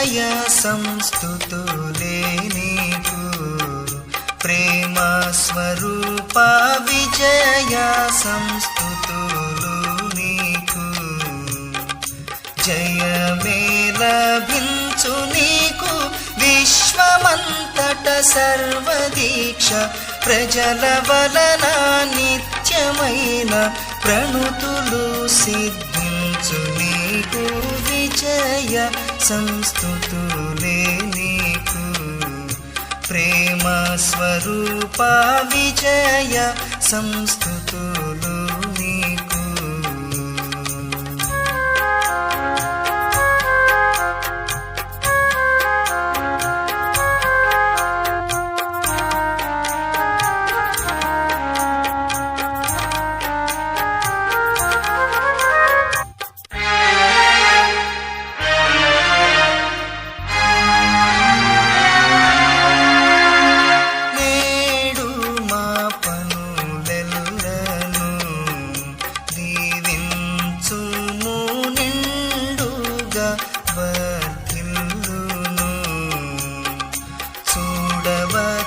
వినయ సంస్థుతులే నీకు ప్రేమ స్వరూప విజయ సంస్థుతులు నీకు. జయమే లభించు నీకు విశ్వమంతట సర్వదీక్ష ప్రజల వలన నిత్యమైన ప్రణుతులు సిద్ధించు నీకు. విజయ సంస్థుతులే నీకు. ప్రేమ స్వరూప విజయ సంస్థుతులు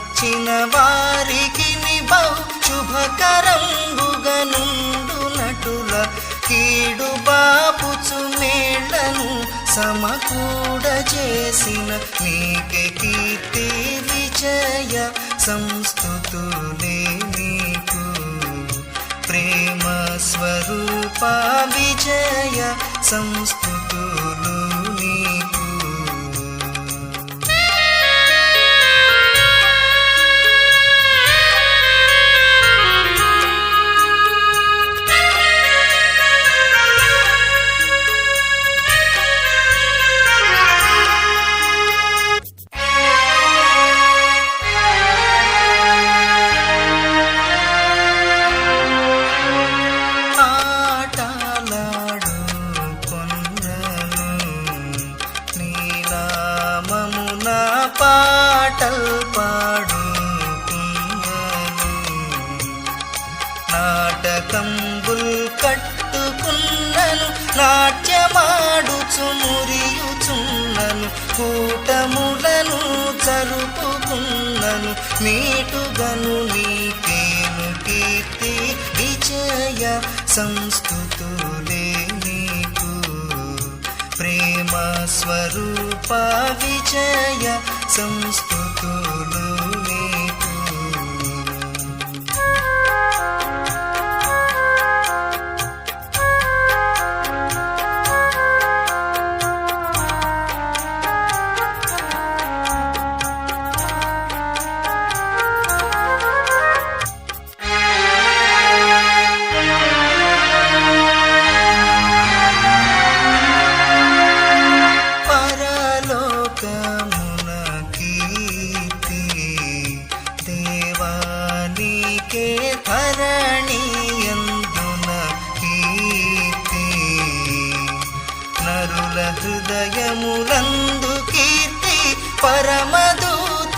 చూడవచ్చిన వారికి బహు శుభకరంబుగా నుండునటుల కీడు బాపుచు మేళ్ళను సమకూడ చేసిన నీకే కీర్తి విజయ సంస్థుతులే నీకు. ప్రేమ స్వరూప విజయ సంస్థుతులు పాటల్ పాడుకున్నను నాటకంబుల్ కట్టుకున్నను నాట్యమాడుచు మురియుచున్నను కూటములను జరుపుకున్నను. నీటుగను నీకేను కీర్తి విజయ సంస్కృతులు ప్రేమ స్వరూప విజయ సంస్థుతులు నరుల హృదయములందు కీర్తి పరమదూతాలందు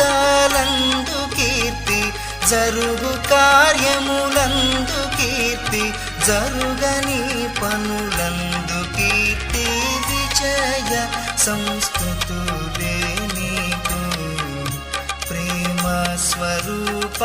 కీర్తి జరుగు కార్యములందు కీర్తి జరుగని పనులందు కీర్తి విజయ సంస్కృతులే నీకు ప్రేమ స్వరూప